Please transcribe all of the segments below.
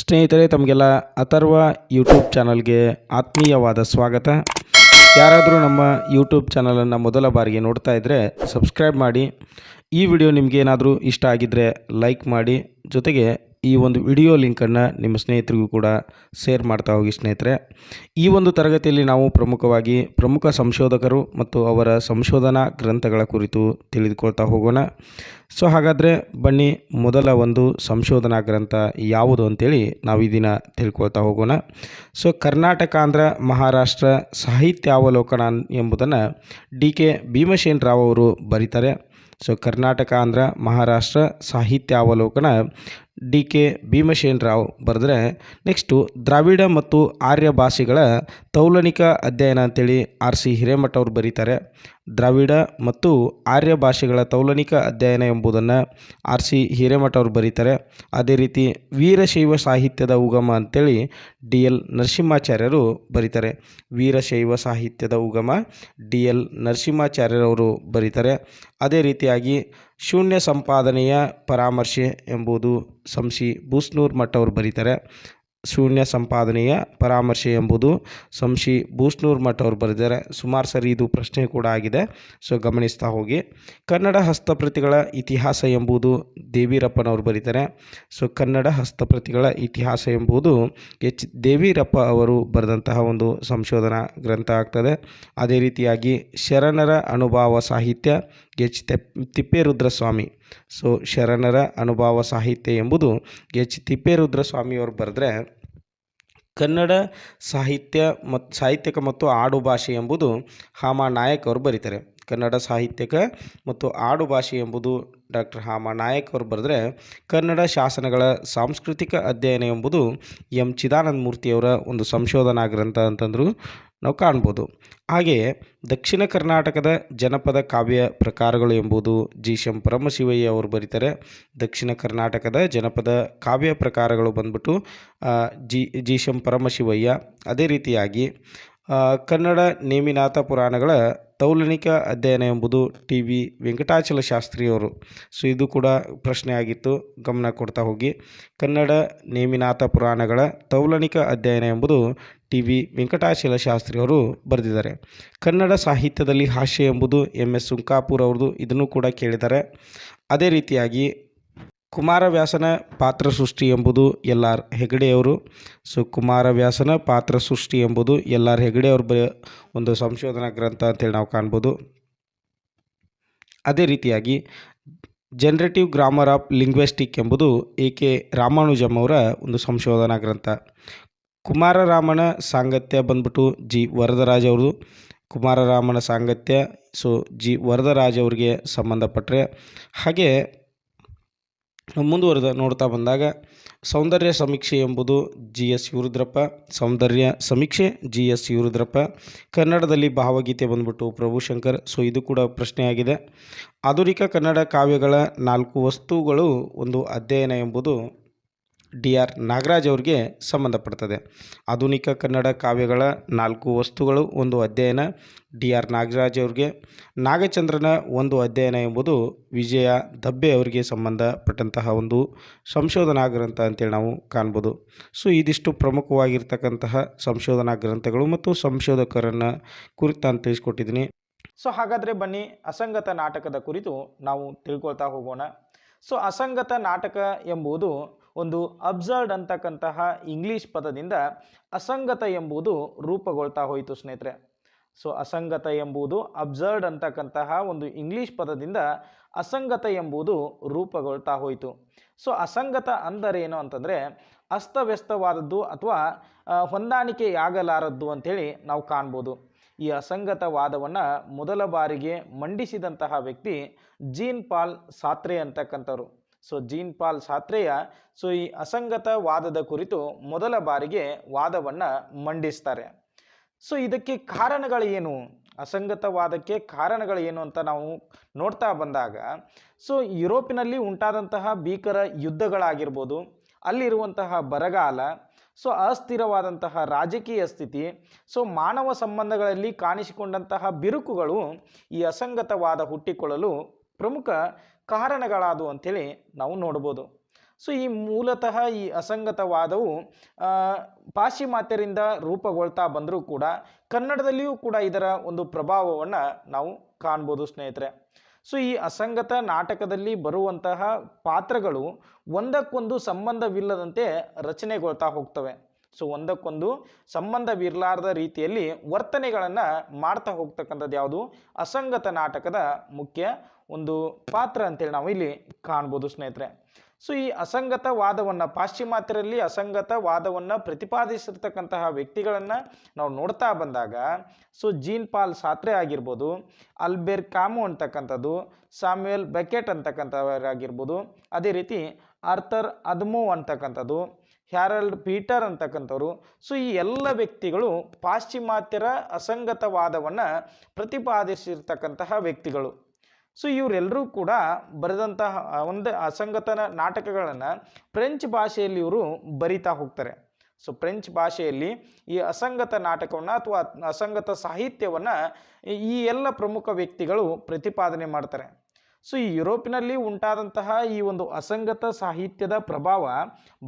ಸ್ನೇಹಿತರೆ, ತಮಗೆಲ್ಲ ಅಥರ್ವ ಯೂಟ್ಯೂಬ್ ಚಾನಲ್ಗೆ ಆತ್ಮೀಯವಾದ ಸ್ವಾಗತ. ಯಾರಾದರೂ ನಮ್ಮ ಯೂಟ್ಯೂಬ್ ಚಾನಲನ್ನು ಮೊದಲ ಬಾರಿಗೆ ನೋಡ್ತಾ ಇದ್ದರೆ ಸಬ್ಸ್ಕ್ರೈಬ್ ಮಾಡಿ. ಈ ವಿಡಿಯೋ ನಿಮಗೇನಾದರೂ ಇಷ್ಟ ಆಗಿದ್ದರೆ ಲೈಕ್ ಮಾಡಿ. ಜೊತೆಗೆ ಈ ಒಂದು ವಿಡಿಯೋ ಲಿಂಕನ್ನು ನಿಮ್ಮ ಸ್ನೇಹಿತರಿಗೂ ಕೂಡ ಶೇರ್ ಮಾಡ್ತಾ ಹೋಗಿ ಸ್ನೇಹಿತರೆ. ಈ ಒಂದು ತರಗತಿಯಲ್ಲಿ ನಾವು ಪ್ರಮುಖವಾಗಿ ಪ್ರಮುಖ ಸಂಶೋಧಕರು ಮತ್ತು ಅವರ ಸಂಶೋಧನಾ ಗ್ರಂಥಗಳ ಕುರಿತು ತಿಳಿದುಕೊಳ್ತಾ ಹೋಗೋಣ. ಸೊ ಹಾಗಾದರೆ ಬನ್ನಿ ಮೊದಲ ಒಂದು ಸಂಶೋಧನಾ ಗ್ರಂಥ ಯಾವುದು ಅಂತೇಳಿ ನಾವು ಈ ದಿನ ತಿಳ್ಕೊಳ್ತಾ ಹೋಗೋಣ. ಸೊ ಕರ್ನಾಟಕ ಆಂಧ್ರ ಮಹಾರಾಷ್ಟ್ರ ಸಾಹಿತ್ಯಾವಲೋಕನ ಎಂಬುದನ್ನು ಡಿ ಕೆ ಭೀಮಸೇನ್ ರಾವ್ ಅವರು ಬರೀತಾರೆ. ಸೊ ಕರ್ನಾಟಕ ಆಂಧ್ರ ಮಹಾರಾಷ್ಟ್ರ ಸಾಹಿತ್ಯಾವಲೋಕನ ಡಿ ಕೆ ಭೀಮಸೇನ್ ರಾವ್ ಬರೆದ್ರೆ ನೆಕ್ಸ್ಟು ದ್ರಾವಿಡ ಮತ್ತು ಆರ್ಯ ಭಾಷೆಗಳ ತೌಲನಿಕ ಅಧ್ಯಯನ ಅಂತೇಳಿ ಆರ್ ಸಿ ಹಿರೇಮಠ ಅವರು ಬರೀತಾರೆ. ದ್ರಾವಿಡ ಮತ್ತು ಆರ್ಯ ಭಾಷೆಗಳ ತೌಲನಿಕ ಅಧ್ಯಯನ ಎಂಬುದನ್ನು ಆರ್ ಸಿ ಹಿರೇಮಠ ಅವರು ಬರೀತಾರೆ. ಅದೇ ರೀತಿ ವೀರಶೈವ ಸಾಹಿತ್ಯದ ಉಗಮ ಅಂತೇಳಿ ಡಿ ಎಲ್ ನರಸಿಂಹಾಚಾರ್ಯರು ಬರೀತಾರೆ. ವೀರಶೈವ ಸಾಹಿತ್ಯದ ಉಗಮ ಡಿ ಎಲ್ ನರಸಿಂಹಾಚಾರ್ಯರವರು ಬರೀತಾರೆ. ಅದೇ ರೀತಿಯಾಗಿ ಶೂನ್ಯ ಸಂಪಾದನೆಯ ಪರಾಮರ್ಶೆ ಎಂಬುದು ಸಂಶಿ ಬೂಸ್ನೂರ್ ಮಠ ಅವರು ಬರೀತಾರೆ. ಶೂನ್ಯ ಸಂಪಾದನೆಯ ಪರಾಮರ್ಶೆ ಎಂಬುದು ಸಂಶಿ ಬೂಸ್ನೂರ್ ಮಠ ಅವರು ಬರೆದಿದ್ದಾರೆ ಸುಮಾರು ಸರಿ ಇದು ಪ್ರಶ್ನೆ ಕೂಡ ಆಗಿದೆ. ಸೊ ಗಮನಿಸ್ತಾ ಹೋಗಿ. ಕನ್ನಡ ಹಸ್ತಪ್ರತಿಗಳ ಇತಿಹಾಸ ಎಂಬುದು ದೇವಿರಪ್ಪನವರು ಬರೀತಾರೆ. ಸೊ ಕನ್ನಡ ಹಸ್ತಪ್ರತಿಗಳ ಇತಿಹಾಸ ಎಂಬುದು ಎಚ್. ದೇವಿರಪ್ಪ ಅವರು ಬರೆದಂತಹ ಒಂದು ಸಂಶೋಧನಾ ಗ್ರಂಥ ಆಗ್ತದೆ. ಅದೇ ರೀತಿಯಾಗಿ ಶರಣರ ಅನುಭಾವ ಸಾಹಿತ್ಯ ಎಚ್ ತೆಪ್ ತಿಪ್ಪೇರುದ್ರ ಸ್ವಾಮಿ ಸೊ, ಶರಣರ ಅನುಭಾವ ಸಾಹಿತ್ಯ ಎಂಬುದು ಎಚ್ ತಿಪ್ಪೇರುದ್ರಸ್ವಾಮಿಯವರು ಬರೆದ್ರೆ, ಕನ್ನಡ ಸಾಹಿತ್ಯ ಮತ್ತು ಸಾಹಿತ್ಯಕ ಮತ್ತು ಆಡು ಭಾಷೆ ಎಂಬುದು ಹಾಮ ನಾಯಕ್ ಅವರು ಬರೀತಾರೆ. ಕನ್ನಡ ಸಾಹಿತ್ಯಕ ಮತ್ತು ಆಡು ಭಾಷೆ ಎಂಬುದು ಡಾಕ್ಟರ್ ಹಾಮ ನಾಯಕ್ ಅವರು ಬರೆದ್ರೆ ಕನ್ನಡ ಶಾಸನಗಳ ಸಾಂಸ್ಕೃತಿಕ ಅಧ್ಯಯನ ಎಂಬುದು ಎಂ ಚಿದಾನಂದ ಮೂರ್ತಿಯವರ ಒಂದು ಸಂಶೋಧನಾ ಗ್ರಂಥ ಅಂತಂದರೂ ನಾವು ಕಾಣ್ಬೋದು. ಹಾಗೆಯೇ ದಕ್ಷಿಣ ಕರ್ನಾಟಕದ ಜನಪದ ಕಾವ್ಯ ಪ್ರಕಾರಗಳು ಎಂಬುದು ಜಿ ಶಂ ಪರಮಶಿವಯ್ಯ ಅವರು ಬರೀತಾರೆ. ದಕ್ಷಿಣ ಕರ್ನಾಟಕದ ಜನಪದ ಕಾವ್ಯ ಪ್ರಕಾರಗಳು ಬಂದ್ಬಿಟ್ಟು ಜಿ ಜಿ ಶಂ ಪರಮಶಿವಯ್ಯ. ಅದೇ ರೀತಿಯಾಗಿ ಕನ್ನಡ ನೇಮಿನಾಥ ಪುರಾಣಗಳ ತೌಲನಿಕ ಅಧ್ಯಯನ ಎಂಬುದು ಟಿ ವಿ ವೆಂಕಟಾಚಲ ಶಾಸ್ತ್ರಿಯವರು. ಸೊ ಇದು ಕೂಡ ಪ್ರಶ್ನೆ ಆಗಿತ್ತು. ಗಮನ ಕೊಡ್ತಾ ಹೋಗಿ. ಕನ್ನಡ ನೇಮಿನಾಥ ಪುರಾಣಗಳ ತೌಲನಿಕ ಅಧ್ಯಯನ ಎಂಬುದು ಟಿ ವಿ ವೆಂಕಟಾಚಲ ಶಾಸ್ತ್ರಿಯವರು ಬರೆದಿದ್ದಾರೆ. ಕನ್ನಡ ಸಾಹಿತ್ಯದಲ್ಲಿ ಹಾಸ್ಯ ಎಂಬುದು ಎಂ ಎಸ್ ಸುಂಕಾಪುರ್ ಅವ್ರದ್ದು ಇದನ್ನು ಕೂಡ ಕೇಳಿದ್ದಾರೆ. ಅದೇ ರೀತಿಯಾಗಿ ಕುಮಾರವ್ಯಾಸನ ಪಾತ್ರ ಸೃಷ್ಟಿ ಎಂಬುದು ಎಲ್ ಆರ್ ಹೆಗಡೆಯವರು ಸೊ, ಕುಮಾರವ್ಯಾಸನ ಪಾತ್ರ ಸೃಷ್ಟಿ ಎಂಬುದು ಎಲ್ ಆರ್ ಹೆಗಡೆಯವ್ರ ಒಂದು ಸಂಶೋಧನಾ ಗ್ರಂಥ ಅಂತೇಳಿ ನಾವು ಕಾಣ್ಬೋದು. ಅದೇ ರೀತಿಯಾಗಿ ಜನರೇಟಿವ್ ಗ್ರಾಮರ್ ಆಫ್ ಲಿಂಗ್ವೆಸ್ಟಿಕ್ ಎಂಬುದು ಎ ಕೆ ರಾಮಾನುಜಮ್ ಅವರ ಒಂದು ಸಂಶೋಧನಾ ಗ್ರಂಥ. ಕುಮಾರರಾಮನ ಸಾಂಗತ್ಯ ಬಂದ್ಬಿಟ್ಟು ಜಿ ವರದರಾಜ್ ಅವ್ರದ್ದು. ಕುಮಾರರಾಮನ ಸಾಂಗತ್ಯ, ಸೊ, ಜಿ ವರದರಾಜ್ ಅವರಿಗೆ ಸಂಬಂಧಪಟ್ಟರೆ ಹಾಗೆ ಮುಂದುವರೆದ ನೋಡ್ತಾ ಬಂದಾಗ, ಸೌಂದರ್ಯ ಸಮೀಕ್ಷೆ ಎಂಬುದು ಜಿ ಎಸ್ ಯುರುದ್ರಪ್ಪ ಸೌಂದರ್ಯ ಸಮೀಕ್ಷೆ ಜಿ ಎಸ್ ಯುರುದ್ರಪ್ಪ ಕನ್ನಡದಲ್ಲಿ ಭಾವಗೀತೆ ಬಂದ್ಬಿಟ್ಟು ಪ್ರಭುಶಂಕರ್ ಸೊ, ಇದು ಕೂಡ ಪ್ರಶ್ನೆಯಾಗಿದೆ. ಆಧುನಿಕ ಕನ್ನಡ ಕಾವ್ಯಗಳ ನಾಲ್ಕು ವಸ್ತುಗಳು ಒಂದು ಅಧ್ಯಯನ ಎಂಬುದು ಡಿ ಆರ್ ನಾಗರಾಜ್ ಅವರಿಗೆ ಸಂಬಂಧಪಡ್ತದೆ. ಆಧುನಿಕ ಕನ್ನಡ ಕಾವ್ಯಗಳ ನಾಲ್ಕು ವಸ್ತುಗಳು ಒಂದು ಅಧ್ಯಯನ, ಡಿ ಆರ್ ನಾಗರಾಜ್ ಅವ್ರಿಗೆ ನಾಗಚಂದ್ರನ ಒಂದು ಅಧ್ಯಯನ ಎಂಬುದು ವಿಜಯ ದಬ್ಬೆ ಅವರಿಗೆ ಸಂಬಂಧಪಟ್ಟಂತಹ ಒಂದು ಸಂಶೋಧನಾ ಗ್ರಂಥ ಅಂತೇಳಿ ನಾವು ಕಾಣ್ಬೋದು. ಸೊ, ಇದಿಷ್ಟು ಪ್ರಮುಖವಾಗಿರ್ತಕ್ಕಂತಹ ಸಂಶೋಧನಾ ಗ್ರಂಥಗಳು ಮತ್ತು ಸಂಶೋಧಕರನ್ನು ಕುರಿತು ನಾನು ತಿಳಿಸ್ಕೊಟ್ಟಿದ್ದೀನಿ. ಸೊ, ಹಾಗಾದರೆ ಬನ್ನಿ, ಅಸಂಗತ ನಾಟಕದ ಕುರಿತು ನಾವು ತಿಳ್ಕೊಳ್ತಾ ಹೋಗೋಣ. ಸೊ, ಅಸಂಗತ ನಾಟಕ ಎಂಬುದು ಒಂದು ಅಬ್ಸರ್ಡ್ ಅಂತಕ್ಕಂತಹ ಇಂಗ್ಲೀಷ್ ಪದದಿಂದ ಅಸಂಗತ ಎಂಬುದು ರೂಪುಗೊಳ್ತಾ ಹೋಯಿತು ಸ್ನೇಹಿತರೆ. ಸೊ, ಅಸಂಗತ ಎಂಬುದು ಅಬ್ಸರ್ಡ್ ಅಂತಕ್ಕಂತಹ ಒಂದು ಇಂಗ್ಲೀಷ್ ಪದದಿಂದ ಅಸಂಗತ ಎಂಬುದು ರೂಪುಗೊಳ್ತಾ ಹೋಯಿತು. ಸೊ, ಅಸಂಗತ ಅಂದರೇನು ಅಂತಂದರೆ, ಅಸ್ತವ್ಯಸ್ತವಾದದ್ದು ಅಥವಾ ಹೊಂದಾಣಿಕೆಯಾಗಲಾರದ್ದು ಅಂಥೇಳಿ ನಾವು ಕಾಣ್ಬೋದು. ಈ ಅಸಂಗತವಾದವನ್ನು ಮೊದಲ ಬಾರಿಗೆ ಮಂಡಿಸಿದಂತಹ ವ್ಯಕ್ತಿ ಜೀನ್ ಪಾಲ್ ಸಾತ್ರೆ ಅಂತಕ್ಕಂಥವ್ರು. ಸೊ ಜೀನ್ ಪಾಲ್ ಸಾತ್ರೆಯ, ಸೊ ಈ ಅಸಂಗತವಾದದ ಕುರಿತು ಮೊದಲ ಬಾರಿಗೆ ವಾದವನ್ನು ಮಂಡಿಸ್ತಾರೆ. ಸೊ ಇದಕ್ಕೆ ಕಾರಣಗಳೇನು? ಅಸಂಗತವಾದಕ್ಕೆ ಕಾರಣಗಳೇನು ಅಂತ ನಾವು ನೋಡ್ತಾ ಬಂದಾಗ, ಸೊ ಯುರೋಪಿನಲ್ಲಿ ಉಂಟಾದಂತಹ ಭೀಕರ ಯುದ್ಧಗಳಾಗಿರ್ಬೋದು, ಅಲ್ಲಿರುವಂತಹ ಬರಗಾಲ, ಸೊ ಅಸ್ಥಿರವಾದಂತಹ ರಾಜಕೀಯ ಸ್ಥಿತಿ, ಸೊ ಮಾನವ ಸಂಬಂಧಗಳಲ್ಲಿ ಕಾಣಿಸಿಕೊಂಡಂತಹ ಬಿರುಕುಗಳು ಈ ಅಸಂಗತವಾದ ಹುಟ್ಟಿಕೊಳ್ಳಲು ಪ್ರಮುಖ ಕಾರಣಗಳಾದವು ಅಂಥೇಳಿ ನಾವು ನೋಡ್ಬೋದು. ಸೊ ಈ ಮೂಲತಃ ಈ ಅಸಂಗತವಾದವು ಪಾಶ್ಚಿಮಾತ್ಯರಿಂದ ರೂಪುಗೊಳ್ತಾ ಬಂದರೂ ಕೂಡ ಕನ್ನಡದಲ್ಲಿಯೂ ಕೂಡ ಇದರ ಒಂದು ಪ್ರಭಾವವನ್ನು ನಾವು ಕಾಣ್ಬೋದು ಸ್ನೇಹಿತರೆ. ಸೊ ಈ ಅಸಂಗತ ನಾಟಕದಲ್ಲಿ ಬರುವಂತಹ ಪಾತ್ರಗಳು ಒಂದಕ್ಕೊಂದು ಸಂಬಂಧವಿಲ್ಲದಂತೆ ರಚನೆಗೊಳ್ತಾ ಹೋಗ್ತವೆ. ಸೊ ಒಂದಕ್ಕೊಂದು ಸಂಬಂಧವಿರಲಾರದ ರೀತಿಯಲ್ಲಿ ವರ್ತನೆಗಳನ್ನು ಮಾಡ್ತಾ ಹೋಗ್ತಕ್ಕಂಥದ್ದು ಯಾವುದು? ಅಸಂಗತ ನಾಟಕದ ಮುಖ್ಯ ಒಂದು ಪಾತ್ರ ಅಂತೇಳಿ ನಾವು ಇಲ್ಲಿ ಕಾಣ್ಬೋದು ಸ್ನೇಹಿತರೆ. ಸೊ ಈ ಅಸಂಗತ ವಾದವನ್ನು ಪಾಶ್ಚಿಮಾತ್ಯರಲ್ಲಿ ಅಸಂಗತ ವಾದವನ್ನು ಪ್ರತಿಪಾದಿಸಿರ್ತಕ್ಕಂತಹ ವ್ಯಕ್ತಿಗಳನ್ನು ನಾವು ನೋಡ್ತಾ ಬಂದಾಗ ಸೊ ಜೀನ್ ಪಾಲ್ ಸಾತ್ರೆ ಆಗಿರ್ಬೋದು ಅಲ್ಬೆರ್ ಕಾಮು ಅಂತಕ್ಕಂಥದ್ದು ಸಾಮ್ಯುಯಲ್ ಬೆಕೆಟ್ ಅಂತಕ್ಕಂಥವರಾಗಿರ್ಬೋದು, ಅದೇ ರೀತಿ ಆರ್ಥರ್ ಅದ್ಮೋ ಅಂತಕ್ಕಂಥದ್ದು, ಹ್ಯಾರಲ್ಡ್ ಪೀಟರ್ ಅಂತಕ್ಕಂಥವ್ರು. ಸೊ ಈ ಎಲ್ಲ ವ್ಯಕ್ತಿಗಳು ಪಾಶ್ಚಿಮಾತ್ಯರ ಅಸಂಗತವಾದವನ್ನು ಪ್ರತಿಪಾದಿಸಿರ್ತಕ್ಕಂತಹ ವ್ಯಕ್ತಿಗಳು. ಸೊ ಇವರೆಲ್ಲರೂ ಕೂಡ ಬರೆದಂತಹ ಒಂದು ಅಸಂಗತನ ನಾಟಕಗಳನ್ನು ಫ್ರೆಂಚ್ ಭಾಷೆಯಲ್ಲಿ ಇವರು ಬರಿತಾ ಹೋಗ್ತಾರೆ. ಸೊ ಫ್ರೆಂಚ್ ಭಾಷೆಯಲ್ಲಿ ಈ ಅಸಂಗತ ನಾಟಕವನ್ನು ಅಥವಾ ಅಸಂಗತ ಸಾಹಿತ್ಯವನ್ನು ಈ ಎಲ್ಲ ಪ್ರಮುಖ ವ್ಯಕ್ತಿಗಳು ಪ್ರತಿಪಾದನೆ ಮಾಡ್ತಾರೆ. ಸೊ ಈ ಯುರೋಪಿನಲ್ಲಿ ಉಂಟಾದಂತಹ ಈ ಒಂದು ಅಸಂಗತ ಸಾಹಿತ್ಯದ ಪ್ರಭಾವ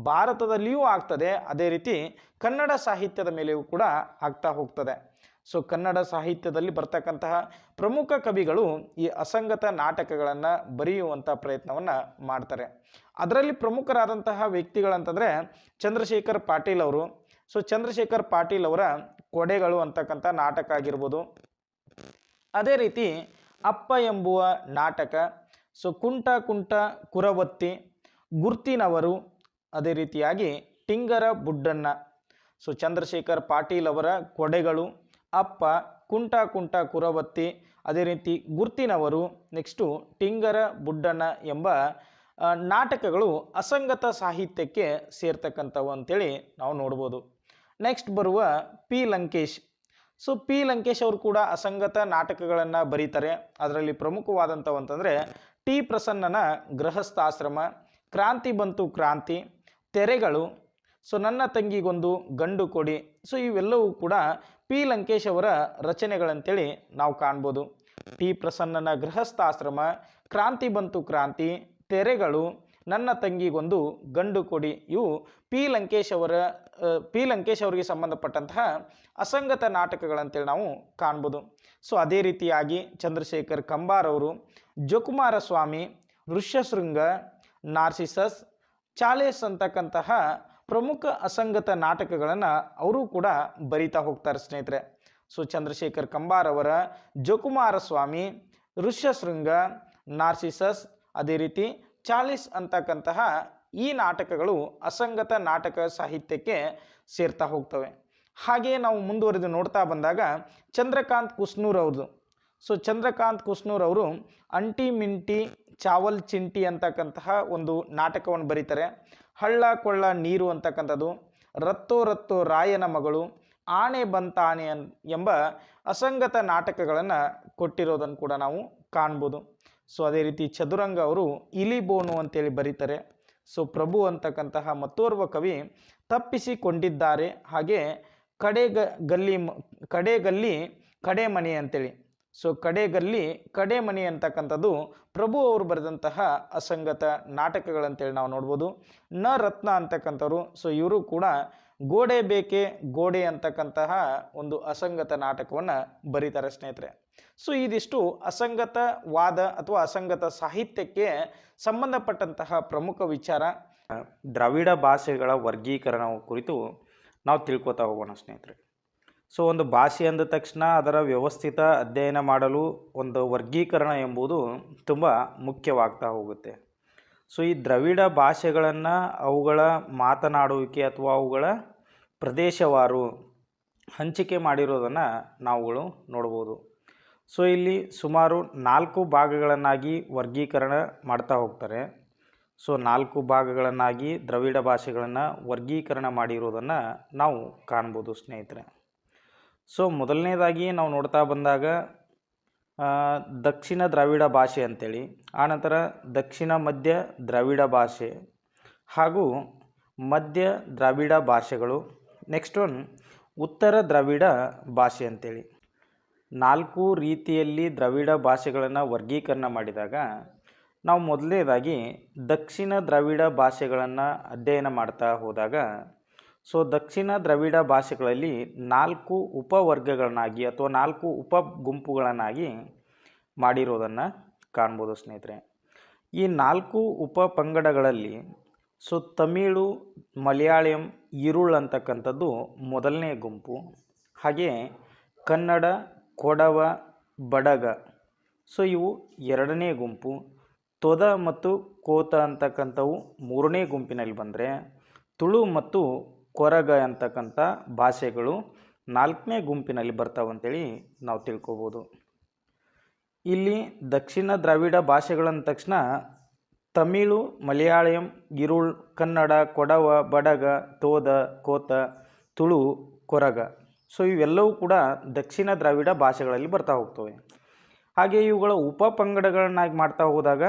ಭಾರತದಲ್ಲಿಯೂ ಆಗ್ತದೆ. ಅದೇ ರೀತಿ ಕನ್ನಡ ಸಾಹಿತ್ಯದ ಮೇಲೆಯೂ ಕೂಡ ಆಗ್ತಾ ಹೋಗ್ತದೆ. ಸೊ ಕನ್ನಡ ಸಾಹಿತ್ಯದಲ್ಲಿ ಬರ್ತಕ್ಕಂತಹ ಪ್ರಮುಖ ಕವಿಗಳು ಈ ಅಸಂಗತ ನಾಟಕಗಳನ್ನು ಬರೆಯುವಂಥ ಪ್ರಯತ್ನವನ್ನು ಮಾಡ್ತಾರೆ. ಅದರಲ್ಲಿ ಪ್ರಮುಖರಾದಂತಹ ವ್ಯಕ್ತಿಗಳಂತಂದರೆ ಚಂದ್ರಶೇಖರ್ ಪಾಟೀಲ್ ಅವರು. ಸೊ ಚಂದ್ರಶೇಖರ್ ಪಾಟೀಲ್ ಅವರ ಕೊಡೆಗಳು ಅಂತಕ್ಕಂಥ ನಾಟಕ ಆಗಿರ್ಬೋದು. ಅದೇ ರೀತಿ ಅಪ್ಪ ಎಂಬುವ ನಾಟಕ ಸೊ ಕುಂಟ ಕುಂಟ ಕುರವತ್ತಿ, ಗುರ್ತಿನವರು, ಅದೇ ರೀತಿಯಾಗಿ ಟಿಂಗರ ಬುಡ್ಡಣ್ಣ. ಸೊ ಚಂದ್ರಶೇಖರ್ ಪಾಟೀಲ್ ಅವರ ಕೊಡೆಗಳು ಅಪ್ಪ ಕುಂಟ ಕುಂಟ ಕುರವತ್ತಿ ಅದೇ ರೀತಿ ಗುರ್ತಿನವರು, ನೆಕ್ಸ್ಟು ಟಿಂಗರ ಬುಡ್ಡಣ್ಣ ಎಂಬ ನಾಟಕಗಳು ಅಸಂಗತ ಸಾಹಿತ್ಯಕ್ಕೆ ಸೇರ್ತಕ್ಕಂಥವು ಅಂತೇಳಿ ನಾವು ನೋಡ್ಬೋದು. ನೆಕ್ಸ್ಟ್ ಬರುವ P Lankesh. So, P Lankesh ಅವರು ಕೂಡ ಅಸಂಗತ ನಾಟಕಗಳನ್ನು ಬರೀತಾರೆ. ಅದರಲ್ಲಿ ಪ್ರಮುಖವಾದಂಥವು ಅಂತಂದರೆ ಟಿ ಪ್ರಸನ್ನನ ಗೃಹಸ್ಥಾಶ್ರಮ ಕ್ರಾಂತಿ ಬಂತು ಕ್ರಾಂತಿ, ತೆರೆಗಳು ಸೊ ನನ್ನ ತಂಗಿಗೊಂದು ಗಂಡು ಕೊಡಿ. ಸೊ ಇವೆಲ್ಲವೂ ಕೂಡ ಪಿ ಲಂಕೇಶ್ ಅವರ ರಚನೆಗಳಂತೇಳಿ ನಾವು ಕಾಣ್ಬೋದು. ಟಿ ಪ್ರಸನ್ನನ ಗೃಹಸ್ಥಾಶ್ರಮ, ಕ್ರಾಂತಿ ಬಂತು ಕ್ರಾಂತಿ, ತೆರೆಗಳು, ನನ್ನ ತಂಗಿಗೊಂದು ಗಂಡು ಕೊಡಿ. ಇವು ಪಿ ಲಂಕೇಶ್ ಅವರ ಪಿ ಲಂಕೇಶ್ ಅವರಿಗೆ ಸಂಬಂಧಪಟ್ಟಂತಹ ಅಸಂಗತ ನಾಟಕಗಳಂತೇಳಿ ನಾವು ಕಾಣ್ಬೋದು. ಸೊ ಅದೇ ರೀತಿಯಾಗಿ ಚಂದ್ರಶೇಖರ್ ಕಂಬಾರವರು ಜೋಕುಮಾರ ಸ್ವಾಮಿ ಋಷ್ಯಶೃಂಗ ನಾರ್ಸಿಸಸ್ ಚಾಲೇಸ್ ಅಂತಕ್ಕಂತಹ ಪ್ರಮುಖ ಅಸಂಗತ ನಾಟಕಗಳನ್ನು ಅವರು ಕೂಡ ಬರಿತಾ ಹೋಗ್ತಾರೆ ಸ್ನೇಹಿತರೆ. ಸೊ ಚಂದ್ರಶೇಖರ್ ಕಂಬಾರವರ ಜೋಕುಮಾರ ಸ್ವಾಮಿ ಋಷ್ಯಶೃಂಗ, ನಾರ್ಸಿಸಸ್, ಅದೇ ರೀತಿ ಚಾಲಿಸ್ ಅಂತಕ್ಕಂತಹ ಈ ನಾಟಕಗಳು ಅಸಂಗತ ನಾಟಕ ಸಾಹಿತ್ಯಕ್ಕೆ ಸೇರ್ತಾ ಹೋಗ್ತವೆ. ಹಾಗೆಯೇ ನಾವು ಮುಂದುವರೆದು ನೋಡ್ತಾ ಬಂದಾಗ ಚಂದ್ರಕಾಂತ್ ಕುಸ್ನೂರ್ ಅವ್ರದ್ದು ಸೊ ಚಂದ್ರಕಾಂತ್ ಕುಸ್ನೂರ್ ಅವರು ಅಂಟಿ ಮಿಂಟಿ ಚಾವಲ್ ಚಿಂಟಿ ಅಂತಕ್ಕಂತಹ ಒಂದು ನಾಟಕವನ್ನು ಬರೀತಾರೆ. ಹಳ್ಳ ಕೊಳ್ಳ ನೀರು ಅಂತಕ್ಕಂಥದ್ದು. ರತ್ತೋ ರತ್ತೋ ರಾಯನ ಮಗಳು, ಆನೆ ಬಂತಾನೆ ಆನೆ ಎಂಬ ಅಸಂಗತ ನಾಟಕಗಳನ್ನು ಕೊಟ್ಟಿರೋದನ್ನು ಕೂಡ ನಾವು ಕಾಣ್ಬೋದು. ಸೊ, ಅದೇ ರೀತಿ ಚದುರಂಗ ಅವರು ಇಲಿಬೋನು ಅಂತೇಳಿ ಬರೀತಾರೆ. ಸೊ, ಪ್ರಭು ಅಂತಕ್ಕಂತಹ ಮತ್ತೋರ್ವ ಕವಿ ತಪ್ಪಿಸಿಕೊಂಡಿದ್ದಾರೆ. ಹಾಗೆ ಕಡೆ ಗ, ಗಲ್ಲಿ ಮ- ಕಡೆ ಗಲ್ಲಿ ಕಡೆ ಮನೆ ಅಂತೇಳಿ ಸೊ ಕಡೆಗಲ್ಲಿ ಕಡೆ ಮನೆ ಅಂತಕ್ಕಂಥದ್ದು ಪ್ರಭು ಅವರು ಬರೆದಂತಹ ಅಸಂಗತ ನಾಟಕಗಳಂತೇಳಿ ನಾವು ನೋಡ್ಬೋದು. ನ ರತ್ನ ಅಂತಕ್ಕಂಥವ್ರು ಸೊ ಇವರು ಕೂಡ ಗೋಡೆ ಬೇಕೆ ಗೋಡೆ ಅಂತಕ್ಕಂತಹ ಒಂದು ಅಸಂಗತ ನಾಟಕವನ್ನು ಬರೀತಾರೆ ಸ್ನೇಹಿತರೆ. ಸೊ ಇದಿಷ್ಟು ಅಸಂಗತ ವಾದ ಅಥವಾ ಅಸಂಗತ ಸಾಹಿತ್ಯಕ್ಕೆ ಸಂಬಂಧಪಟ್ಟಂತಹ ಪ್ರಮುಖ ವಿಚಾರ. ದ್ರಾವಿಡ ಭಾಷೆಗಳ ವರ್ಗೀಕರಣ ಕುರಿತು ನಾವು ತಿಳ್ಕೊತಾ ಹೋಗೋಣ ಸ್ನೇಹಿತರೆ. ಸೊ ಒಂದು ಭಾಷೆ ಅಂದ ತಕ್ಷಣ ಅದರ ವ್ಯವಸ್ಥಿತ ಅಧ್ಯಯನ ಮಾಡಲು ಒಂದು ವರ್ಗೀಕರಣ ಎಂಬುದು ತುಂಬ ಮುಖ್ಯವಾಗ್ತಾ ಹೋಗುತ್ತೆ. ಸೊ ಈ ದ್ರವಿಡ ಭಾಷೆಗಳನ್ನು ಅವುಗಳ ಮಾತನಾಡುವಿಕೆ ಅಥವಾ ಅವುಗಳ ಪ್ರದೇಶವಾರು ಹಂಚಿಕೆ ಮಾಡಿರೋದನ್ನು ನಾವುಗಳು ನೋಡ್ಬೋದು. ಸೊ ಇಲ್ಲಿ ಸುಮಾರು ನಾಲ್ಕು ಭಾಗಗಳನ್ನಾಗಿ ವರ್ಗೀಕರಣ ಮಾಡ್ತಾ ಹೋಗ್ತಾರೆ. ಸೊ ನಾಲ್ಕು ಭಾಗಗಳನ್ನಾಗಿ ದ್ರವಿಡ ಭಾಷೆಗಳನ್ನು ವರ್ಗೀಕರಣ ಮಾಡಿರೋದನ್ನು ನಾವು ಕಾಣ್ಬೋದು ಸ್ನೇಹಿತರೆ. ಸೊ ಮೊದಲನೇದಾಗಿ ನಾವು ನೋಡ್ತಾ ಬಂದಾಗ ದಕ್ಷಿಣ ದ್ರಾವಿಡ ಭಾಷೆ ಅಂಥೇಳಿ ಆನಂತರ ದಕ್ಷಿಣ ಮಧ್ಯ ದ್ರಾವಿಡ ಭಾಷೆ ಹಾಗೂ ಮಧ್ಯ ದ್ರಾವಿಡ ಭಾಷೆಗಳು. ನೆಕ್ಸ್ಟ್ ಒನ್ ಉತ್ತರ ದ್ರಾವಿಡ ಭಾಷೆ ಅಂಥೇಳಿ ನಾಲ್ಕು ರೀತಿಯಲ್ಲಿ ದ್ರಾವಿಡ ಭಾಷೆಗಳನ್ನು ವರ್ಗೀಕರಣ ಮಾಡಿದಾಗ, ನಾವು ಮೊದಲನೇದಾಗಿ ದಕ್ಷಿಣ ದ್ರಾವಿಡ ಭಾಷೆಗಳನ್ನು ಅಧ್ಯಯನ ಮಾಡ್ತಾ ಹೋದಾಗ ಸೊ ದಕ್ಷಿಣ ದ್ರವಿಡ ಭಾಷೆಗಳಲ್ಲಿ ನಾಲ್ಕು ಉಪವರ್ಗಗಳನ್ನಾಗಿ ಅಥವಾ ನಾಲ್ಕು ಉಪ ಗುಂಪುಗಳನ್ನಾಗಿ ಮಾಡಿರೋದನ್ನು ಕಾಣ್ಬೋದು ಸ್ನೇಹಿತರೆ. ಈ ನಾಲ್ಕು ಉಪ ಪಂಗಡಗಳಲ್ಲಿ ಸೊ ತಮಿಳು, ಮಲಯಾಳಂ ಈರುಳ್ ಅಂತಕ್ಕಂಥದ್ದು ಮೊದಲನೇ ಗುಂಪು. ಹಾಗೆ ಕನ್ನಡ, ಕೊಡವ, ಬಡಗ ಸೊ ಇವು ಎರಡನೇ ಗುಂಪು. ತೊದ ಮತ್ತು ಕೋತ ಅಂತಕ್ಕಂಥವು ಮೂರನೇ ಗುಂಪಿನಲ್ಲಿ ಬಂದರೆ, ತುಳು ಮತ್ತು ಕೊರಗ ಅಂತಕ್ಕಂಥ ಭಾಷೆಗಳು ನಾಲ್ಕನೇ ಗುಂಪಿನಲ್ಲಿ ಬರ್ತಾವಂತೇಳಿ ನಾವು ತಿಳ್ಕೊಬೋದು. ಇಲ್ಲಿ ದಕ್ಷಿಣ ದ್ರಾವಿಡ ಭಾಷೆಗಳಂದ ತಕ್ಷಣ ತಮಿಳು, ಮಲಯಾಳಂ, ಗಿರುಳ್, ಕನ್ನಡ, ಕೊಡವ, ಬಡಗ, ತೋದ, ಕೋತ, ತುಳು, ಕೊರಗ. ಸೊ ಇವೆಲ್ಲವೂ ಕೂಡ ದಕ್ಷಿಣ ದ್ರಾವಿಡ ಭಾಷೆಗಳಲ್ಲಿ ಬರ್ತಾ ಹೋಗ್ತವೆ. ಹಾಗೆ ಇವುಗಳ ಉಪ ಪಂಗಡಗಳನ್ನಾಗಿ ಮಾಡ್ತಾ ಹೋದಾಗ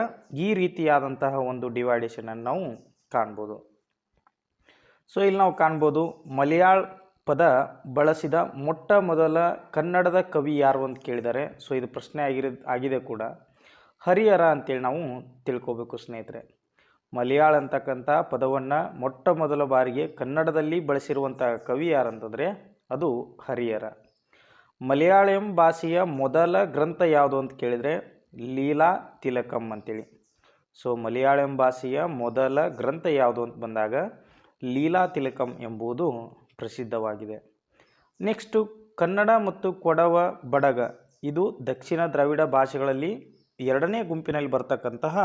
ಈ ರೀತಿಯಾದಂತಹ ಒಂದು ಡಿವೈಡೇಷನನ್ನು ನಾವು ಕಾಣ್ಬೋದು. ಸೊ ಇಲ್ಲಿ ನಾವು ಕಾಣ್ಬೋದು ಮಲಯಾಳ ಪದ ಬಳಸಿದ ಮೊಟ್ಟ ಮೊದಲ ಕನ್ನಡದ ಕವಿ ಯಾರು ಅಂತ ಕೇಳಿದ್ದಾರೆ. ಸೊ ಇದು ಪ್ರಶ್ನೆ ಆಗಿರೋ, ಆಗಿದೆ ಕೂಡ. ಹರಿಹರ ಅಂತೇಳಿ ನಾವು ತಿಳ್ಕೊಬೇಕು ಸ್ನೇಹಿತರೆ. ಮಲಯಾಳ ಅಂತಕ್ಕಂಥ ಪದವನ್ನು ಮೊಟ್ಟ ಮೊದಲ ಬಾರಿಗೆ ಕನ್ನಡದಲ್ಲಿ ಬಳಸಿರುವಂಥ ಕವಿ ಯಾರಂತಂದರೆ ಅದು ಹರಿಹರ. ಮಲಯಾಳಂ ಭಾಷೆಯ ಮೊದಲ ಗ್ರಂಥ ಯಾವುದು ಅಂತ ಕೇಳಿದರೆ ಲೀಲಾ ತಿಲಕಂ ಅಂತೇಳಿ. ಸೊ ಮಲಯಾಳಂ ಭಾಷೆಯ ಮೊದಲ ಗ್ರಂಥ ಯಾವುದು ಅಂತ ಬಂದಾಗ ಲೀಲಾ ತಿಲಕಂ ಎಂಬುದು ಪ್ರಸಿದ್ಧವಾಗಿದೆ. ನೆಕ್ಸ್ಟು ಕನ್ನಡ ಮತ್ತು ಕೊಡವ ಬಡಗ. ಇದು ದಕ್ಷಿಣ ದ್ರಾವಿಡ ಭಾಷೆಗಳಲ್ಲಿ ಎರಡನೇ ಗುಂಪಿನಲ್ಲಿ ಬರ್ತಕ್ಕಂತಹ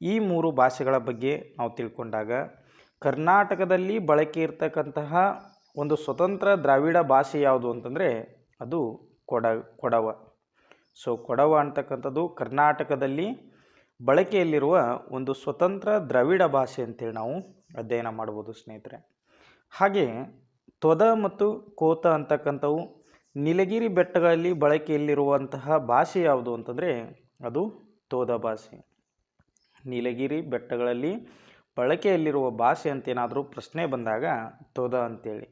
ಈ ಮೂರು ಭಾಷೆಗಳ ಬಗ್ಗೆ ನಾವು ತಿಳ್ಕೊಂಡಾಗ, ಕರ್ನಾಟಕದಲ್ಲಿ ಬಳಕೆ ಇರ್ತಕ್ಕಂತಹ ಒಂದು ಸ್ವತಂತ್ರ ದ್ರಾವಿಡ ಭಾಷೆ ಯಾವುದು ಅಂತಂದರೆ ಅದು ಕೊಡ, ಕೊಡವ. ಸೊ ಕೊಡವ ಅಂತಕ್ಕಂಥದ್ದು ಕರ್ನಾಟಕದಲ್ಲಿ ಬಳಕೆಯಲ್ಲಿರುವ ಒಂದು ಸ್ವತಂತ್ರ ದ್ರಾವಿಡ ಭಾಷೆ ಅಂತೇಳಿ ನಾವು ಅಧ್ಯಯನ ಮಾಡ್ಬೋದು ಸ್ನೇಹಿತರೆ. ಹಾಗೆ ತೊದ ಮತ್ತು ಕೋತ ಅಂತಕ್ಕಂಥವು ನೀಲಗಿರಿ ಬೆಟ್ಟಗಳಲ್ಲಿ ಬಳಕೆಯಲ್ಲಿರುವಂತಹ ಭಾಷೆ ಯಾವುದು ಅಂತಂದರೆ ಅದು ತೋದ ಭಾಷೆ. ನೀಲಗಿರಿ ಬೆಟ್ಟಗಳಲ್ಲಿ ಬಳಕೆಯಲ್ಲಿರುವ ಭಾಷೆ ಅಂತೇನಾದರೂ ಪ್ರಶ್ನೆ ಬಂದಾಗ ತೋದ ಅಂತೇಳಿ.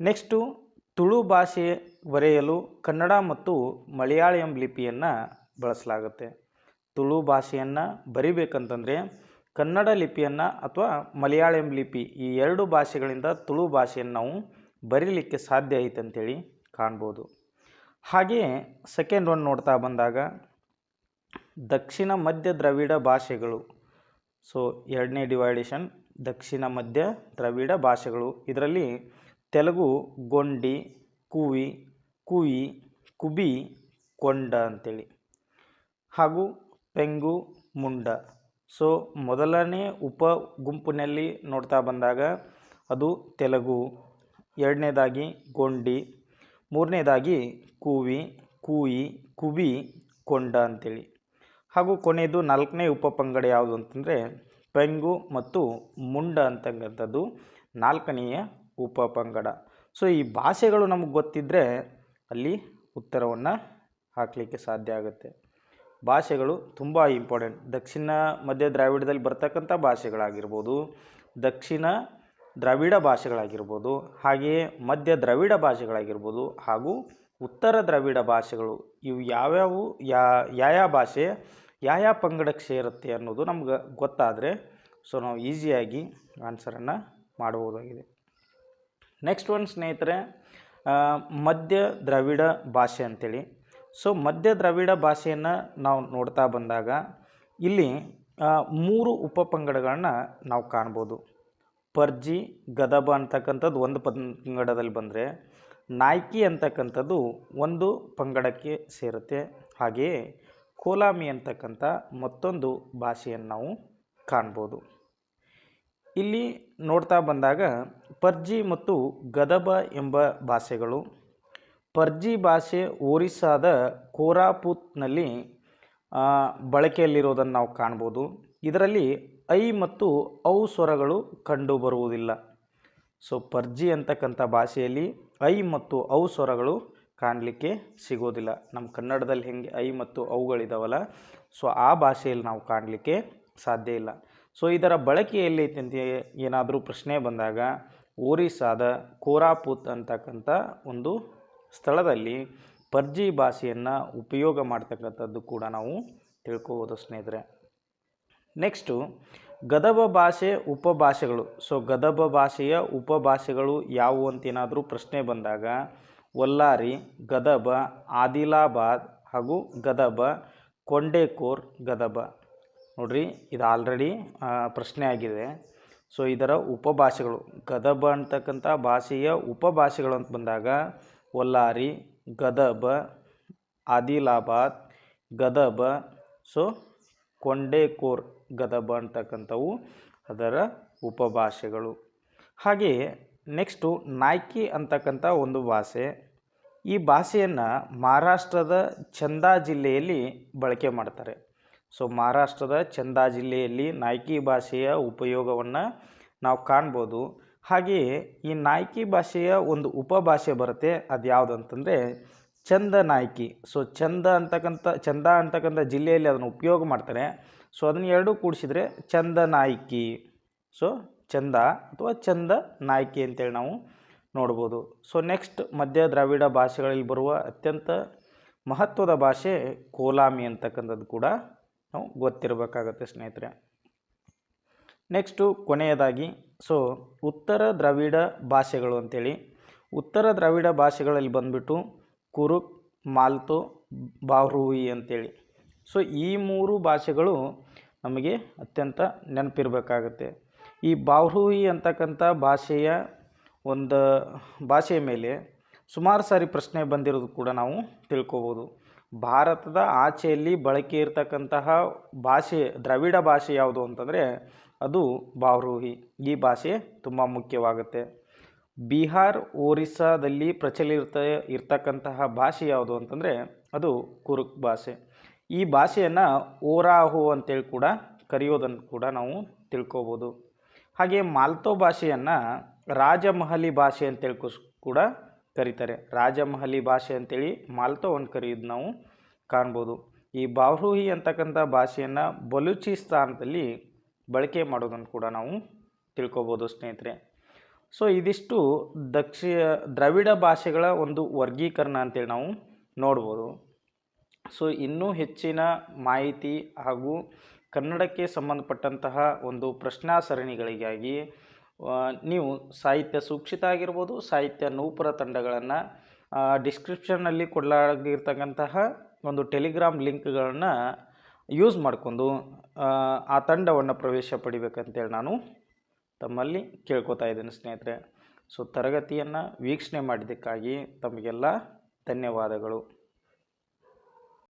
ನೆಕ್ಸ್ಟು ತುಳು ಭಾಷೆ ಬರೆಯಲು ಕನ್ನಡ ಮತ್ತು ಮಲಯಾಳಂ ಲಿಪಿಯನ್ನು ಬಳಸಲಾಗುತ್ತೆ. ತುಳು ಭಾಷೆಯನ್ನು ಬರಿಬೇಕಂತಂದರೆ ಕನ್ನಡ ಲಿಪಿಯನ್ನು ಅಥವಾ ಮಲಯಾಳಂ ಲಿಪಿ ಈ ಎರಡು ಭಾಷೆಗಳಿಂದ ತುಳು ಭಾಷೆಯನ್ನು ನಾವು ಬರೀಲಿಕ್ಕೆ ಸಾಧ್ಯ ಐತೆ ಅಂತೇಳಿ ಕಾಣ್ಬೋದು. ಹಾಗೆಯೇ ಸೆಕೆಂಡ್ ಒನ್ ನೋಡ್ತಾ ಬಂದಾಗ ದಕ್ಷಿಣ ಮಧ್ಯ ದ್ರವಿಡ ಭಾಷೆಗಳು. ಸೊ ಎರಡನೇ ಡಿವೈಡೇಷನ್ ದಕ್ಷಿಣ ಮಧ್ಯ ದ್ರವಿಡ ಭಾಷೆಗಳು. ಇದರಲ್ಲಿ ತೆಲುಗು ಗೊಂಡಿ, ಕೂವಿ, ಕುಯಿ, ಕುಬಿ, ಕೊಂಡ ಅಂತೇಳಿ. ಹಾಗೂ ಪೆಂಗು, ಮುಂಡ. ಸೊ ಮೊದಲನೇ ಉಪ ಗುಂಪಿನಲ್ಲಿ ನೋಡ್ತಾ ಬಂದಾಗ ಅದು ತೆಲುಗು, ಎರಡನೇದಾಗಿ ಗೊಂಡಿ, ಮೂರನೇದಾಗಿ ಕೂವಿ, ಕೂಯಿ ಕುಬಿ ಕೊಂಡ ಅಂತೇಳಿ. ಹಾಗೂ ಕೊನೆಯದು ನಾಲ್ಕನೇ ಉಪಪಂಗಡ ಯಾವುದು ಅಂತಂದರೆ ಪೆಂಗು ಮತ್ತು ಮುಂಡ ಅಂತಕ್ಕಂಥದ್ದು ನಾಲ್ಕನೆಯ ಉಪಪಂಗಡ ಸೊ ಈ ಭಾಷೆಗಳು ನಮಗೆ ಗೊತ್ತಿದ್ದರೆ ಅಲ್ಲಿ ಉತ್ತರವನ್ನು ಹಾಕಲಿಕ್ಕೆ ಸಾಧ್ಯ ಆಗುತ್ತೆ. ಭಾಷೆಗಳು ತುಂಬ ಇಂಪಾರ್ಟೆಂಟ್ ದಕ್ಷಿಣ ಮಧ್ಯ ದ್ರಾವಿಡದಲ್ಲಿ ಬರ್ತಕ್ಕಂಥ ಭಾಷೆಗಳಾಗಿರ್ಬೋದು, ದಕ್ಷಿಣ ದ್ರಾವಿಡ ಭಾಷೆಗಳಾಗಿರ್ಬೋದು, ಹಾಗೆಯೇ ಮಧ್ಯ ದ್ರಾವಿಡ ಭಾಷೆಗಳಾಗಿರ್ಬೋದು ಹಾಗೂ ಉತ್ತರ ದ್ರಾವಿಡ ಭಾಷೆಗಳು, ಇವು ಯಾವ್ಯಾವು, ಯಾ ಯಾವ ಭಾಷೆ ಯಾವ ಪಂಗಡಕ್ಕೆ ಸೇರುತ್ತೆ ಅನ್ನೋದು ನಮ್ಗೆ ಗೊತ್ತಾದರೆ ಸೊ ನಾವು ಈಸಿಯಾಗಿ ಆನ್ಸರನ್ನು ಮಾಡಬಹುದಾಗಿದೆ ನೆಕ್ಸ್ಟ್ ಒನ್ ಸ್ನೇಹಿತರೆ ಮಧ್ಯ ದ್ರಾವಿಡ ಭಾಷೆ ಅಂತೇಳಿ. ಸೊ ಮಧ್ಯ ದ್ರಾವಿಡ ಭಾಷೆಯನ್ನು ನಾವು ನೋಡ್ತಾ ಬಂದಾಗ, ಇಲ್ಲಿ ಮೂರು ಉಪ ಪಂಗಡಗಳನ್ನ ನಾವು ಕಾಣ್ಬೋದು. ಪರ್ಜಿ, ಗದಬ ಅಂತಕ್ಕಂಥದ್ದು ಒಂದು ಪಂಗಡದಲ್ಲಿ ಬಂದರೆ, ನಾಯ್ಕಿ ಅಂತಕ್ಕಂಥದ್ದು ಒಂದು ಪಂಗಡಕ್ಕೆ ಸೇರುತ್ತೆ. ಹಾಗೆಯೇ, ಕೋಲಾಮಿ ಅಂತಕ್ಕಂಥ ಮತ್ತೊಂದು ಭಾಷೆಯನ್ನು ನಾವು ಕಾಣ್ಬೋದು. ಇಲ್ಲಿ ನೋಡ್ತಾ ಬಂದಾಗ, ಪರ್ಜಿ ಮತ್ತು ಗದಬ ಎಂಬ ಭಾಷೆಗಳು ಪರ್ಜಿ ಭಾಷೆ ಒರಿಸ್ಸಾದ ಕೋರಾಪುತ್ನಲ್ಲಿ ಬಳಕೆಯಲ್ಲಿರೋದನ್ನು ನಾವು ಕಾಣ್ಬೋದು. ಇದರಲ್ಲಿ ಐ ಮತ್ತು ಔ ಸ್ವರಗಳು ಕಂಡು ಬರುವುದಿಲ್ಲ ಸೊ, ಪರ್ಜಿ ಅಂತಕ್ಕಂಥ ಭಾಷೆಯಲ್ಲಿ ಐ ಮತ್ತು ಔ ಸ್ವರಗಳು ಕಾಣಲಿಕ್ಕೆ ಸಿಗೋದಿಲ್ಲ. ನಮ್ಮ ಕನ್ನಡದಲ್ಲಿ ಹೆಂಗೆ ಐ ಮತ್ತು ಅವುಗಳಿದಾವಲ್ಲ ಸೊ, ಆ ಭಾಷೆಯಲ್ಲಿ ನಾವು ಕಾಣಲಿಕ್ಕೆ ಸಾಧ್ಯ ಇಲ್ಲ. ಸೊ, ಇದರ ಬಳಕೆಯಲ್ಲಿ ಅಂತ ಏನಾದರೂ ಪ್ರಶ್ನೆ ಬಂದಾಗ, ಒರಿಸ್ಸಾದ ಕೋರಾಪುತ್ ಅಂತಕ್ಕಂಥ ಒಂದು ಸ್ಥಳದಲ್ಲಿ ಪರ್ಜಿ ಭಾಷೆಯನ್ನು ಉಪಯೋಗ ಮಾಡ್ತಕ್ಕಂಥದ್ದು ಕೂಡ ನಾವು ತಿಳ್ಕೋಬೋದು ಸ್ನೇಹಿತರೆ. ನೆಕ್ಸ್ಟು ಗದಬ ಭಾಷೆ ಉಪಭಾಷೆಗಳು ಸೊ ಗದಬ ಭಾಷೆಯ ಉಪಭಾಷೆಗಳು ಯಾವುವು ಅಂತೇನಾದರೂ ಪ್ರಶ್ನೆ ಬಂದಾಗ, ಒಲ್ಲಾರಿ, ಗದಬ, ಆದಿಲಾಬಾದ್ ಹಾಗೂ ಗದಬ, ಕೊಂಡೇಕೋರ್, ಗದಬ. ನೋಡ್ರಿ, ಇದು ಆಲ್ರೆಡಿ ಪ್ರಶ್ನೆ ಆಗಿದೆ. ಸೊ ಇದರ ಉಪಭಾಷೆಗಳು ಗದಬ ಅಂತಕ್ಕಂಥ ಭಾಷೆಯ ಉಪಭಾಷೆಗಳು ಅಂತ ಬಂದಾಗ ಒಲ್ಲಾರಿ, ಗದಬ, ಆದಿಲಾಬಾದ್, ಗದಬ, ಸೊ ಕೊಂಡೇಕೋರ್, ಗದಬ ಅಂತಕ್ಕಂಥವು ಅದರ ಉಪಭಾಷೆಗಳು. ಹಾಗೆಯೇ ನೆಕ್ಸ್ಟು ನಾಯ್ಕಿ ಅಂತಕ್ಕಂಥ ಒಂದು ಭಾಷೆ. ಈ ಭಾಷೆಯನ್ನು ಮಹಾರಾಷ್ಟ್ರದ ಚಂದಾ ಜಿಲ್ಲೆಯಲ್ಲಿ ಬಳಕೆ ಮಾಡ್ತಾರೆ. ಸೊ ಮಹಾರಾಷ್ಟ್ರದ ಚಂದಾ ಜಿಲ್ಲೆಯಲ್ಲಿ ನಾಯ್ಕಿ ಭಾಷೆಯ ಉಪಯೋಗವನ್ನು ನಾವು ಕಾಣ್ಬೋದು. ಹಾಗೆಯೇ ಈ ನಾಯ್ಕಿ ಭಾಷೆಯ ಒಂದು ಉಪಭಾಷೆ ಬರುತ್ತೆ. ಅದು ಯಾವುದಂತಂದರೆ ಚಂದ ನಾಯ್ಕಿ. ಸೊ ಚಂದ ಅಂತಕ್ಕಂಥ ಚಂದ ಅಂತಕ್ಕಂಥ ಜಿಲ್ಲೆಯಲ್ಲಿ ಅದನ್ನು ಉಪಯೋಗ ಮಾಡ್ತಾರೆ. ಸೊ ಅದನ್ನು ಎರಡೂ ಕೂಡಿಸಿದರೆ ಚಂದ ನಾಯ್ಕಿ. ಸೊ ಚಂದ ಅಥವಾ ಚಂದ ನಾಯ್ಕಿ ಅಂತೇಳಿ ನಾವು ನೋಡ್ಬೋದು. ಸೊ ನೆಕ್ಸ್ಟ್ ಮಧ್ಯ ದ್ರಾವಿಡ ಭಾಷೆಗಳಲ್ಲಿ ಬರುವ ಅತ್ಯಂತ ಮಹತ್ವದ ಭಾಷೆ ಕೋಲಾಮಿ ಅಂತಕ್ಕಂಥದ್ದು ಕೂಡ ನಾವು ಗೊತ್ತಿರಬೇಕಾಗತ್ತೆ ಸ್ನೇಹಿತರೆ. ನೆಕ್ಸ್ಟು ಕೊನೆಯದಾಗಿ ಸೊ ಉತ್ತರ ದ್ರಾವಿಡ ಭಾಷೆಗಳು ಅಂತೇಳಿ. ಉತ್ತರ ದ್ರಾವಿಡ ಭಾಷೆಗಳಲ್ಲಿ ಬಂದ್ಬಿಟ್ಟು ಕುರುಕ್, ಮಾಲ್ತೋ, ಬಾಹ್ರೂಯಿ ಅಂತೇಳಿ. ಸೊ ಈ ಮೂರು ಭಾಷೆಗಳು ನಮಗೆ ಅತ್ಯಂತ ನೆನಪಿರಬೇಕಾಗತ್ತೆ. ಈ ಬಾಹ್ರೂಯಿ ಅಂತಕ್ಕಂಥ ಭಾಷೆಯ ಒಂದು ಭಾಷೆಯ ಮೇಲೆ ಸುಮಾರು ಸಾರಿ ಪ್ರಶ್ನೆ ಬಂದಿರೋದು ಕೂಡ ನಾವು ತಿಳ್ಕೊಬೋದು. ಭಾರತದ ಆಚೆಯಲ್ಲಿ ಬಳಕೆ ಇರತಕ್ಕಂತಹ ಭಾಷೆ, ದ್ರಾವಿಡ ಭಾಷೆ ಯಾವುದು ಅಂತಂದರೆ ಅದು ಬಾವ್ರೂಹಿ. ಈ ಭಾಷೆ ತುಂಬ ಮುಖ್ಯವಾಗುತ್ತೆ. ಬಿಹಾರ್, ಒರಿಸ್ಸಾದಲ್ಲಿ ಪ್ರಚಲಿತ ಇರ್ತಕ್ಕಂತಹ ಭಾಷೆ ಯಾವುದು ಅಂತಂದರೆ ಅದು ಕುರುಕ್ ಭಾಷೆ. ಈ ಭಾಷೆಯನ್ನು ಓರಾಹು ಅಂತೇಳಿ ಕೂಡ ಕರೆಯೋದನ್ನು ಕೂಡ ನಾವು ತಿಳ್ಕೋಬೋದು. ಹಾಗೆ ಮಾಲ್ತೋ ಭಾಷೆಯನ್ನು ರಾಜಮಹಲಿ ಭಾಷೆ ಅಂತೇಳಿ ಕೂಡ ಕರೀತಾರೆ. ರಾಜಮಹಲಿ ಭಾಷೆ ಅಂತೇಳಿ ಮಾಲ್ತೋವನ್ನು ಕರೆಯೋದು ನಾವು ಕಾಣ್ಬೋದು. ಈ ಬಾವ್ರೂಹಿ ಅಂತಕ್ಕಂಥ ಭಾಷೆಯನ್ನು ಬಲೂಚಿಸ್ತಾನದಲ್ಲಿ ಬಳಕೆ ಮಾಡೋದನ್ನು ಕೂಡ ನಾವು ತಿಳ್ಕೊಬೋದು, ಸ್ನೇಹಿತರೆ. ಸೊ ಇದಿಷ್ಟು ದಕ್ಷಿ ದ್ರಾವಿಡ ಭಾಷೆಗಳ ಒಂದು ವರ್ಗೀಕರಣ ಅಂತೇಳಿ ನಾವು ನೋಡ್ಬೋದು. ಸೊ ಇನ್ನೂ ಹೆಚ್ಚಿನ ಮಾಹಿತಿ ಹಾಗೂ ಕನ್ನಡಕ್ಕೆ ಸಂಬಂಧಪಟ್ಟಂತಹ ಒಂದು ಪ್ರಶ್ನಾ ಸರಣಿಗಳಿಗಾಗಿ ನೀವು ಸಾಹಿತ್ಯ ಸೂಕ್ಷಿತ ಆಗಿರ್ಬೋದು, ಸಾಹಿತ್ಯ ನೂಪುರ ತಂಡಗಳನ್ನು ಡಿಸ್ಕ್ರಿಪ್ಷನ್ನಲ್ಲಿ ಕೊಡಲಾಗಿರ್ತಕ್ಕಂತಹ ಒಂದು ಟೆಲಿಗ್ರಾಮ್ ಲಿಂಕ್ಗಳನ್ನು ಯೂಸ್ ಮಾಡಿಕೊಂಡು, ಆ ತಂಡವನ್ನು ಪ್ರವೇಶ ಪಡಿಬೇಕಂತೇಳಿ ನಾನು ತಮ್ಮಲ್ಲಿ ಕೇಳ್ಕೊತಾ ಇದ್ದೀನಿ ಸ್ನೇಹಿತರೆ. ಸೊ, ತರಗತಿಯನ್ನು ವೀಕ್ಷಣೆ ಮಾಡಿದ್ದಕ್ಕಾಗಿ ತಮಗೆಲ್ಲ ಧನ್ಯವಾದಗಳು.